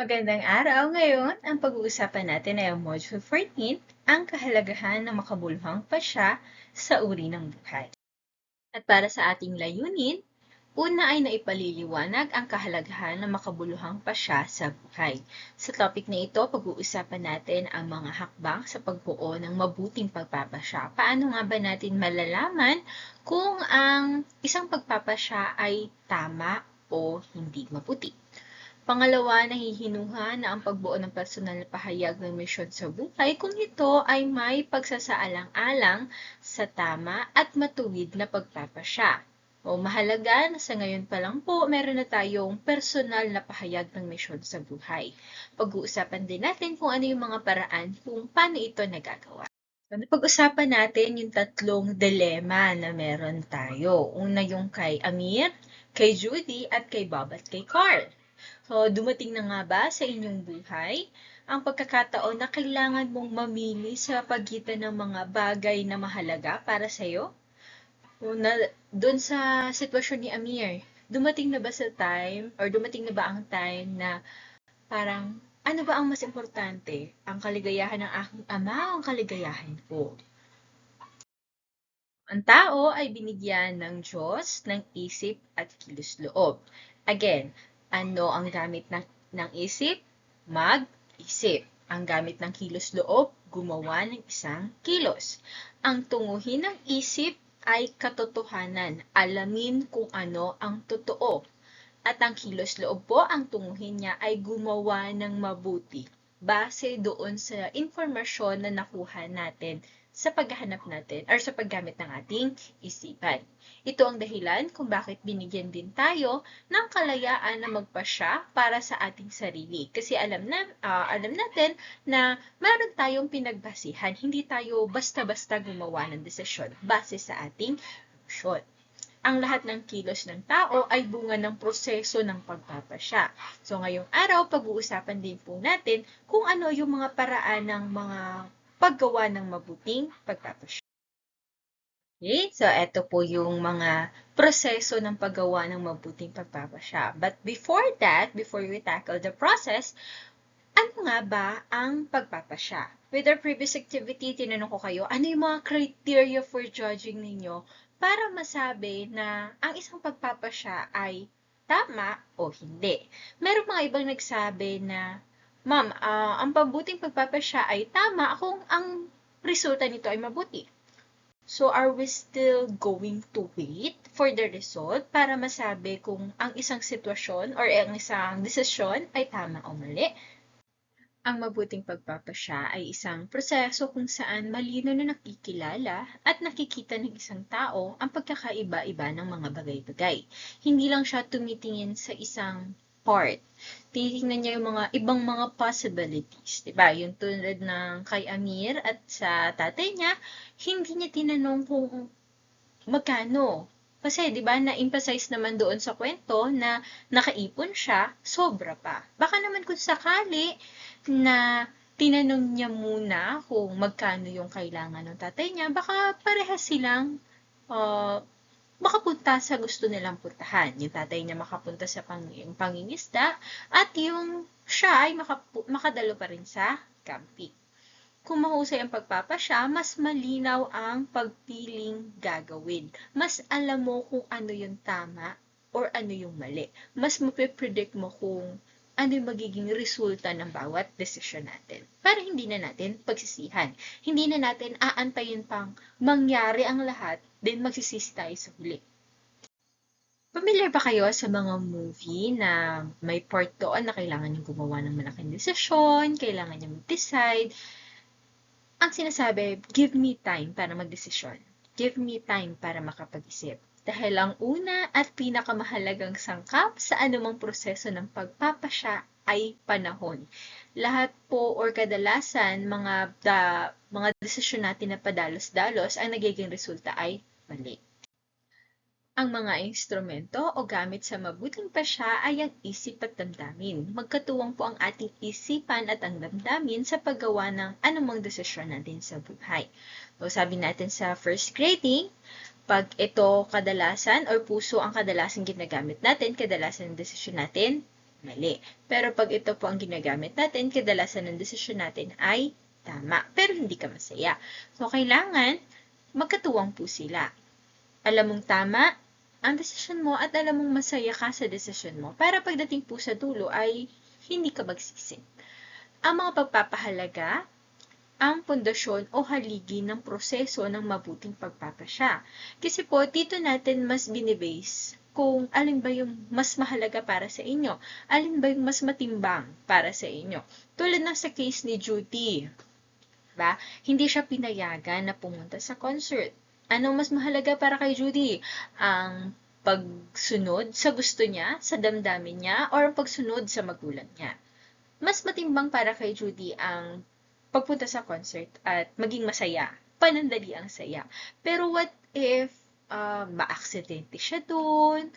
Magandang araw! Ngayon, ang pag-uusapan natin ay ang Module 14, ang kahalagahan ng makabuluhang pasya sa uri ng buhay. At para sa ating layunin, una ay naipaliliwanag ang kahalagahan ng makabuluhang pasya sa buhay. Sa topic na ito, pag-uusapan natin ang mga hakbang sa pagbuo ng mabuting pagpapasya. Paano nga ba natin malalaman kung ang isang pagpapasya ay tama o hindi maputi? Pangalawa, nahihinuha na ang pagbuo ng personal na pahayag ng misyon sa buhay kung ito ay may pagsasaalang-alang sa tama at matuwid na pagpapasya. O mahalaga na sa ngayon pa lang po, meron na tayong personal na pahayag ng misyon sa buhay. Pag-uusapan din natin kung ano yung mga paraan kung paano ito nagagawa. So, pag-usapan natin yung tatlong dilema na meron tayo. Una yung kay Amir, kay Judy, at kay Bob at kay Carl. So, dumating na nga ba sa inyong buhay ang pagkakataon na kailangan mong mamili sa pagitan ng mga bagay na mahalaga para sa iyo? Na, doon sa sitwasyon ni Amir, dumating na ba sa time or dumating na ba ang time na parang ano ba ang mas importante? Ang kaligayahan ng aking ama o ang kaligayahan ko? Ang tao ay binigyan ng Diyos ng isip at kilos loob. Again, ano ang gamit ng, ng isip? Mag-isip. Ang gamit ng kilos loob, gumawa ng isang kilos. Ang tunguhin ng isip ay katotohanan. Alamin kung ano ang totoo. At ang kilos loob po, ang tunguhin niya ay gumawa ng mabuti base doon sa informasyon na nakuha natin sa paghahanap natin or sa paggamit ng ating isipan. Ito ang dahilan kung bakit binigyan din tayo ng kalayaan na magpasya para sa ating sarili. Kasi alam na uh, alam natin na meron tayong pinagbasihan. Hindi tayo basta-basta gumawa ng desisyon base sa ating emosyon ang lahat ng kilos ng tao ay bunga ng proseso ng pagpapasya. So ngayong araw, pag-uusapan din po natin kung ano yung mga paraan ng mga paggawa ng mabuting pagpapasya. Okay, so ito po yung mga proseso ng paggawa ng mabuting pagpapasya. But before that, before we tackle the process, ano nga ba ang pagpapasya? With our previous activity, tinanong ko kayo, ano yung mga criteria for judging ninyo para masabi na ang isang pagpapasya ay tama o hindi. Meron mga ibang nagsabi na Ma'am, uh, ang pabuting pagpapasya ay tama kung ang resulta nito ay mabuti. So, are we still going to wait for the result para masabi kung ang isang sitwasyon or ang isang desisyon ay tama o mali? Ang mabuting pagpapasya ay isang proseso kung saan malino na nakikilala at nakikita ng isang tao ang pagkakaiba-iba ng mga bagay-bagay. Hindi lang siya tumitingin sa isang part. Titingnan niya yung mga ibang mga possibilities. Diba? Yung tulad ng kay Amir at sa tatay niya, hindi niya tinanong kung magkano. Kasi, di ba, na-emphasize naman doon sa kwento na nakaipon siya, sobra pa. Baka naman kung sakali na tinanong niya muna kung magkano yung kailangan ng tatay niya, baka parehas silang uh, makapunta sa gusto nilang puntahan. Yung tatay niya makapunta sa pang, yung pangingisda at yung siya ay makapu- makadalo pa rin sa camping. Kung mahusay ang pagpapasya, mas malinaw ang pagpiling gagawin. Mas alam mo kung ano yung tama or ano yung mali. Mas mapipredict mo kung ano yung magiging resulta ng bawat desisyon natin. Para hindi na natin pagsisihan. Hindi na natin aantayin pang mangyari ang lahat, then magsisisi tayo sa huli. Familiar ba kayo sa mga movie na may part doon na kailangan yung gumawa ng malaking desisyon, kailangan yung mag-decide? Ang sinasabi, give me time para magdesisyon. Give me time para makapag-isip dahil ang una at pinakamahalagang sangkap sa anumang proseso ng pagpapasya ay panahon. Lahat po or kadalasan mga da, mga desisyon natin na padalos-dalos ang nagiging resulta ay mali. Ang mga instrumento o gamit sa mabuting pasya ay ang isip at damdamin. Magkatuwang po ang ating isipan at ang damdamin sa paggawa ng anumang desisyon natin sa buhay. So, sabi natin sa first grading, pag ito kadalasan or puso ang kadalasan ginagamit natin, kadalasan ng desisyon natin, mali. Pero pag ito po ang ginagamit natin, kadalasan ng desisyon natin ay tama. Pero hindi ka masaya. So, kailangan magkatuwang po sila. Alam mong tama ang desisyon mo at alam mong masaya ka sa desisyon mo para pagdating po sa dulo ay hindi ka magsisi. Ang mga pagpapahalaga ang pundasyon o haligi ng proseso ng mabuting pagpapasya. Kasi po, dito natin mas binibase kung alin ba yung mas mahalaga para sa inyo, alin ba yung mas matimbang para sa inyo. Tulad ng sa case ni Judy, ba? Hindi siya pinayagan na pumunta sa concert. Anong mas mahalaga para kay Judy? Ang pagsunod sa gusto niya, sa damdamin niya, or ang pagsunod sa magulang niya? Mas matimbang para kay Judy ang pagpunta sa concert at maging masaya. Panandali ang saya. Pero what if uh, ma-aksidente siya doon?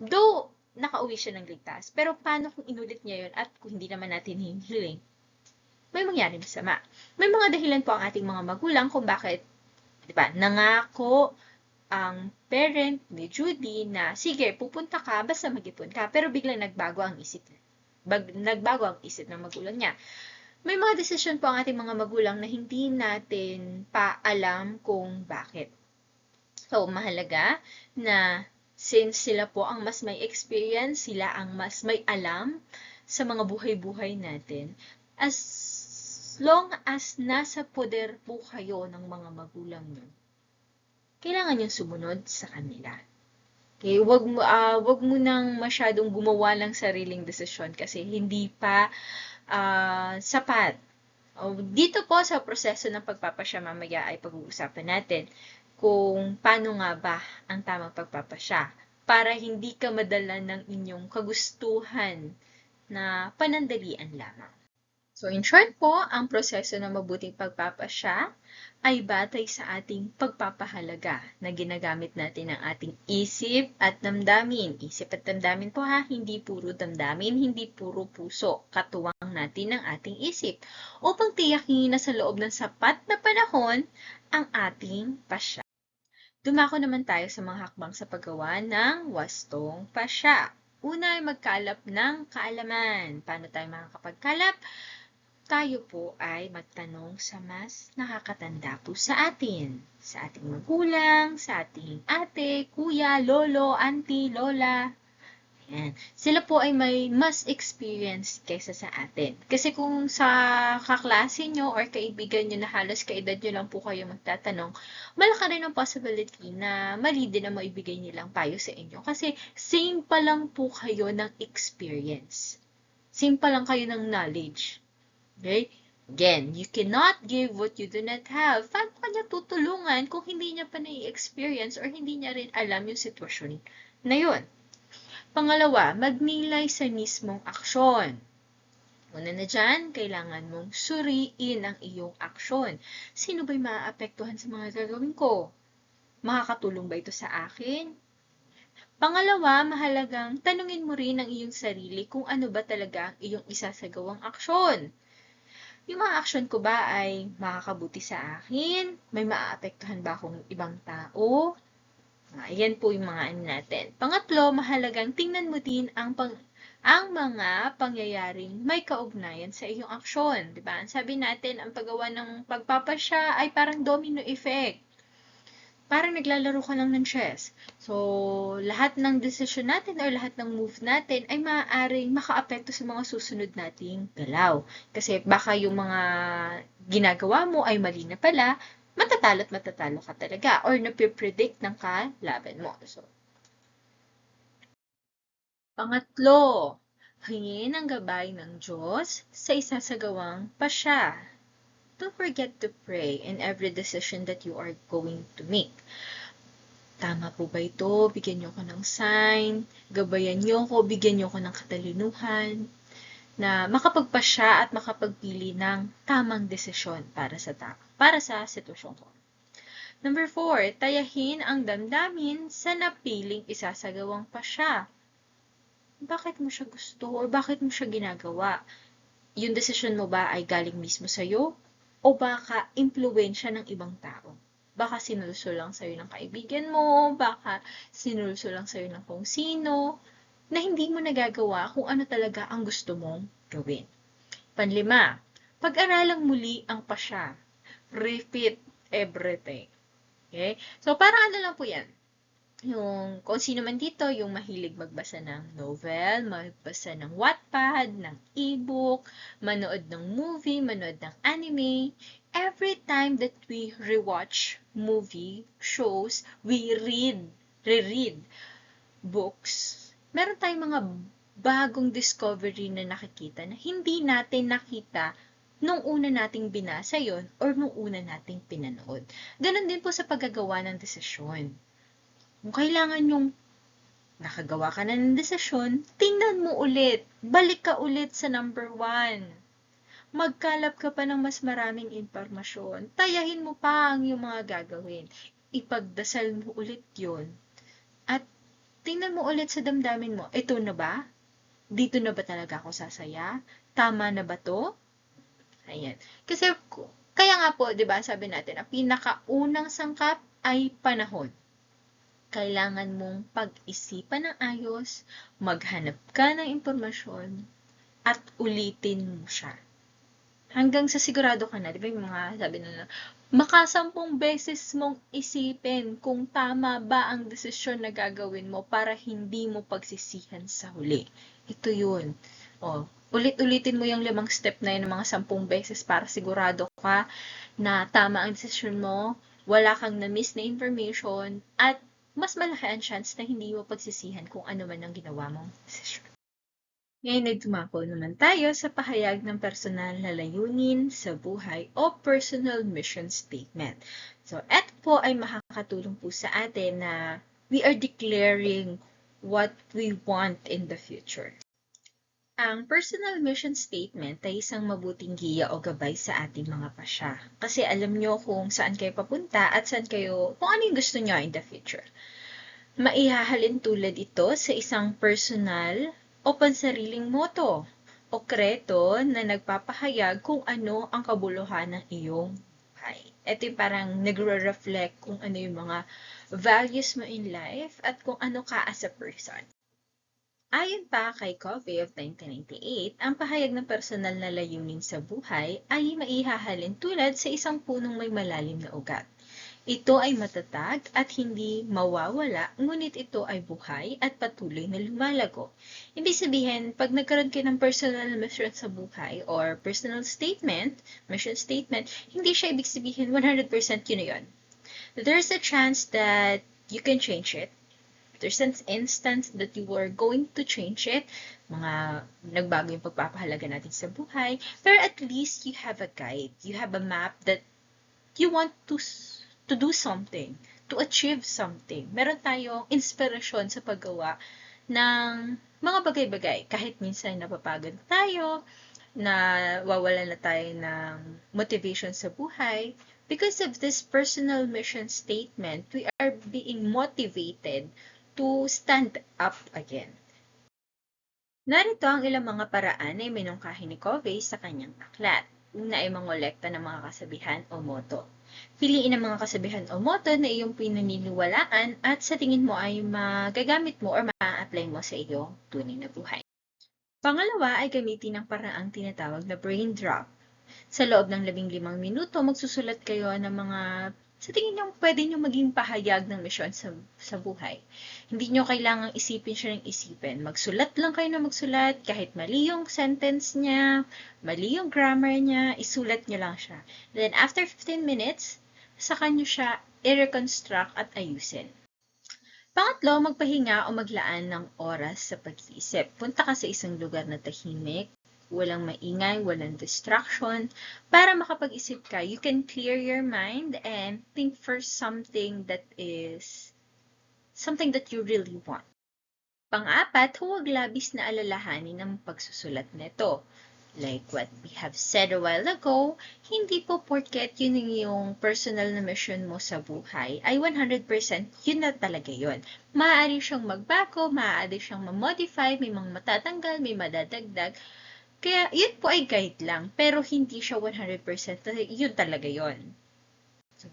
Though, nakauwi siya ng ligtas. Pero paano kung inulit niya yun at kung hindi naman natin hihiling? May mangyari masama. May mga dahilan po ang ating mga magulang kung bakit, di ba, nangako ang parent ni Judy na, sige, pupunta ka, basta mag-ipon ka. Pero biglang nagbago ang isip Bag, nagbago ang isip ng magulang niya may mga desisyon po ang ating mga magulang na hindi natin pa alam kung bakit. So, mahalaga na since sila po ang mas may experience, sila ang mas may alam sa mga buhay-buhay natin, as long as nasa poder po kayo ng mga magulang nyo, kailangan yung sumunod sa kanila. Okay, wag mo uh, wag mo nang masyadong gumawa ng sariling desisyon kasi hindi pa uh, sapat. O, dito po sa proseso ng pagpapasya mamaya ay pag-uusapan natin kung paano nga ba ang tamang pagpapasya para hindi ka madala ng inyong kagustuhan na panandalian lamang. So in short po, ang proseso ng mabuting pagpapasya ay batay sa ating pagpapahalaga na ginagamit natin ang ating isip at damdamin. Isip at damdamin po ha, hindi puro damdamin, hindi puro puso. Katuwang natin ang ating isip upang tiyakin na sa loob ng sapat na panahon ang ating pasya. Dumako naman tayo sa mga hakbang sa paggawa ng wastong pasya. Una ay magkalap ng kaalaman. Paano tayo makakapagkalap? Tayo po ay magtanong sa mas nakakatanda po sa atin. Sa ating magulang, sa ating ate, kuya, lolo, auntie, lola. Ayan. Sila po ay may mas experience kaysa sa atin. Kasi kung sa kaklase nyo or kaibigan nyo na halos kaedad nyo lang po kayo magtatanong, malaki rin ang possibility na mali din na maibigay nilang payo sa inyo. Kasi same pa lang po kayo ng experience. Same pa lang kayo ng knowledge. Okay? Again, you cannot give what you do not have. Paano ka niya tutulungan kung hindi niya pa na-experience or hindi niya rin alam yung sitwasyon na yun? Pangalawa, magnilay sa mismong aksyon. Una na dyan, kailangan mong suriin ang iyong aksyon. Sino ba'y maaapektuhan sa mga gagawin ko? Makakatulong ba ito sa akin? Pangalawa, mahalagang tanungin mo rin ang iyong sarili kung ano ba talaga ang iyong isasagawang aksyon yung mga action ko ba ay makakabuti sa akin? May maaapektuhan ba akong ibang tao? Ayan po yung mga ano natin. Pangatlo, mahalagang tingnan mo din ang pang ang mga pangyayaring may kaugnayan sa iyong aksyon. Diba? Sabi natin, ang paggawa ng pagpapasya ay parang domino effect parang naglalaro ka lang ng chess. So, lahat ng decision natin or lahat ng move natin ay maaaring makaapekto sa mga susunod nating galaw. Kasi baka yung mga ginagawa mo ay mali na pala, matatalo at matatalo ka talaga or napipredict ng kalaban mo. So, Pangatlo, hingin ang gabay ng Diyos sa isasagawang pasya don't forget to pray in every decision that you are going to make. Tama po ba ito? Bigyan niyo ko ng sign, gabayan niyo ko, bigyan niyo ko ng katalinuhan, na makapagpasya at makapagpili ng tamang desisyon para sa ta para sa sitwasyon ko. Number four, tayahin ang damdamin sa napiling isasagawang pasya. Bakit mo siya gusto or bakit mo siya ginagawa? Yung desisyon mo ba ay galing mismo sa'yo o baka impluensya ng ibang tao. Baka sinulso lang sa'yo ng kaibigan mo, baka sinulso lang sa'yo ng kung sino. na hindi mo nagagawa kung ano talaga ang gusto mong gawin. Panlima, pag-aralang muli ang pasya. Repeat everything. Okay? So, parang ano lang po yan. Yung, kung sino man dito, yung mahilig magbasa ng novel, magbasa ng Wattpad, ng e-book, manood ng movie, manood ng anime, every time that we rewatch movie, shows, we read, reread books, meron tayong mga bagong discovery na nakikita na hindi natin nakita nung una nating binasa yon or nung una nating pinanood. Ganon din po sa paggagawa ng desisyon. Kung kailangan yung nakagawa ka na ng desisyon, tingnan mo ulit. Balik ka ulit sa number one. Magkalap ka pa ng mas maraming impormasyon. Tayahin mo pa ang yung mga gagawin. Ipagdasal mo ulit yon At tingnan mo ulit sa damdamin mo, ito na ba? Dito na ba talaga ako sasaya? Tama na ba to? Ayan. Kasi, kaya nga po, di ba, sabi natin, ang pinakaunang sangkap ay panahon. Kailangan mong pag-isipan ng ayos, maghanap ka ng impormasyon, at ulitin mo siya. Hanggang sa sigurado ka na, di ba yung mga sabi na makasampung beses mong isipin kung tama ba ang desisyon na gagawin mo para hindi mo pagsisihan sa huli. Ito yun. O, ulit-ulitin mo yung limang step na yun ng mga sampung beses para sigurado ka na tama ang desisyon mo, wala kang na-miss na information, at mas malaki ang chance na hindi mo pagsisihan kung ano man ang ginawa mong desisyon. Ngayon ay dumako naman tayo sa pahayag ng personal na layunin sa buhay o personal mission statement. So, eto po ay makakatulong po sa atin na we are declaring what we want in the future. Ang personal mission statement ay isang mabuting giya o gabay sa ating mga pasya. Kasi alam nyo kung saan kayo papunta at saan kayo, kung ano yung gusto nyo in the future. Maihahalin tulad ito sa isang personal o pansariling moto o kreto na nagpapahayag kung ano ang kabuluhan ng iyong buhay. Ito yung parang nagre-reflect kung ano yung mga values mo in life at kung ano ka as a person. Ayon pa kay Covey of 1998, ang pahayag ng personal na layunin sa buhay ay maihahalin tulad sa isang punong may malalim na ugat. Ito ay matatag at hindi mawawala, ngunit ito ay buhay at patuloy na lumalago. Ibig sabihin, pag nagkaroon kayo ng personal mission sa buhay or personal statement, mission statement, hindi siya ibig sabihin 100% yun na yun. There's a chance that you can change it. There's an instance that you are going to change it. Mga nagbago yung pagpapahalaga natin sa buhay. Pero at least you have a guide. You have a map that you want to to do something, to achieve something. Meron tayong inspirasyon sa paggawa ng mga bagay-bagay. Kahit minsan napapagod tayo, na wawala na tayo ng motivation sa buhay. Because of this personal mission statement, we are being motivated to stand up again. Narito ang ilang mga paraan na minungkahi ni Covey sa kanyang aklat. Una ay mangolekta ng mga kasabihan o moto. Piliin ang mga kasabihan o motto na iyong pinaniniwalaan at sa tingin mo ay magagamit mo or ma-apply mo sa iyong tunay na buhay. Pangalawa ay gamitin ang paraang tinatawag na brain drop. Sa loob ng labing limang minuto, magsusulat kayo ng mga sa tingin nyo pwede nyo maging pahayag ng misyon sa, sa buhay. Hindi nyo kailangang isipin siya ng isipin. Magsulat lang kayo na magsulat, kahit mali yung sentence niya, mali yung grammar niya, isulat nyo lang siya. Then after 15 minutes, saka nyo siya i-reconstruct at ayusin. Pangatlo, magpahinga o maglaan ng oras sa pag-iisip. Punta ka sa isang lugar na tahimik, walang maingay, walang distraction. Para makapag-isip ka, you can clear your mind and think for something that is something that you really want. Pang-apat, huwag labis na alalahanin ang pagsusulat nito. Like what we have said a while ago, hindi po porket yun yung personal na mission mo sa buhay, ay 100% yun na talaga yun. Maaari siyang magbago, maaari siyang ma-modify, may mga matatanggal, may madadagdag. Kaya, yun po ay guide lang, pero hindi siya 100% na yun talaga yun. So,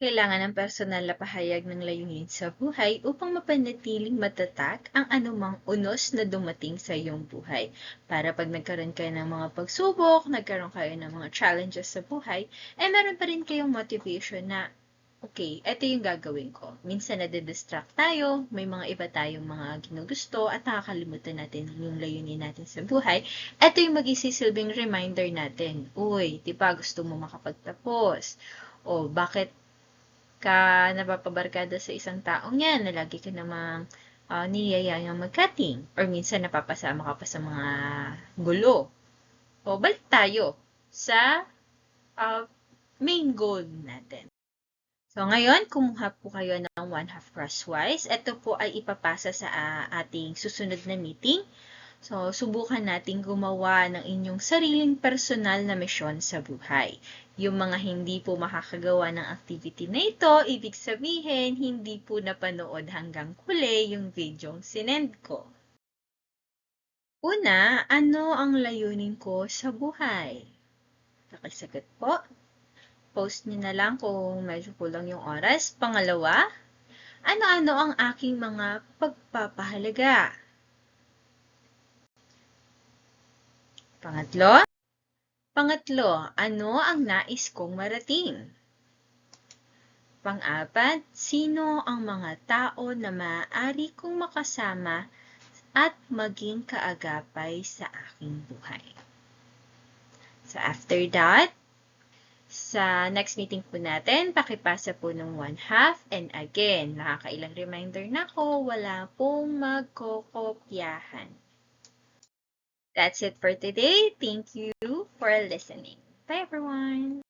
Kailangan ng personal na pahayag ng layunin sa buhay upang mapanatiling matatag ang anumang unos na dumating sa iyong buhay. Para pag nagkaroon kayo ng mga pagsubok, nagkaroon kayo ng mga challenges sa buhay, eh meron pa rin kayong motivation na, okay, ito yung gagawin ko. Minsan nade-distract tayo, may mga iba tayong mga ginugusto at nakakalimutan natin yung layunin natin sa buhay. Ito yung mag-isisilbing reminder natin. Uy, di ba gusto mo makapagtapos? O bakit ka napapabarkada sa isang taong yan na lagi ka namang uh, niyayayang mag-cutting or minsan napapasama ka pa sa mga gulo. O balik tayo sa uh, main goal natin. So ngayon, kumuha po kayo ng one half crosswise. Ito po ay ipapasa sa uh, ating susunod na meeting. So, subukan natin gumawa ng inyong sariling personal na misyon sa buhay. Yung mga hindi po makakagawa ng activity na ito, ibig sabihin, hindi po napanood hanggang huli yung videong sinend ko. Una, ano ang layunin ko sa buhay? Pakisagot po. Post nyo na lang kung medyo kulang yung oras. Pangalawa, ano-ano ang aking mga pagpapahalaga? Pangatlo, Pangatlo, ano ang nais kong marating? Pang-apat, sino ang mga tao na maaari kong makasama at maging kaagapay sa aking buhay? So after that, sa next meeting po natin, pakipasa po ng one half. And again, nakakailang reminder na ko, wala pong magkokopyahan. That's it for today. Thank you for listening. Bye, everyone.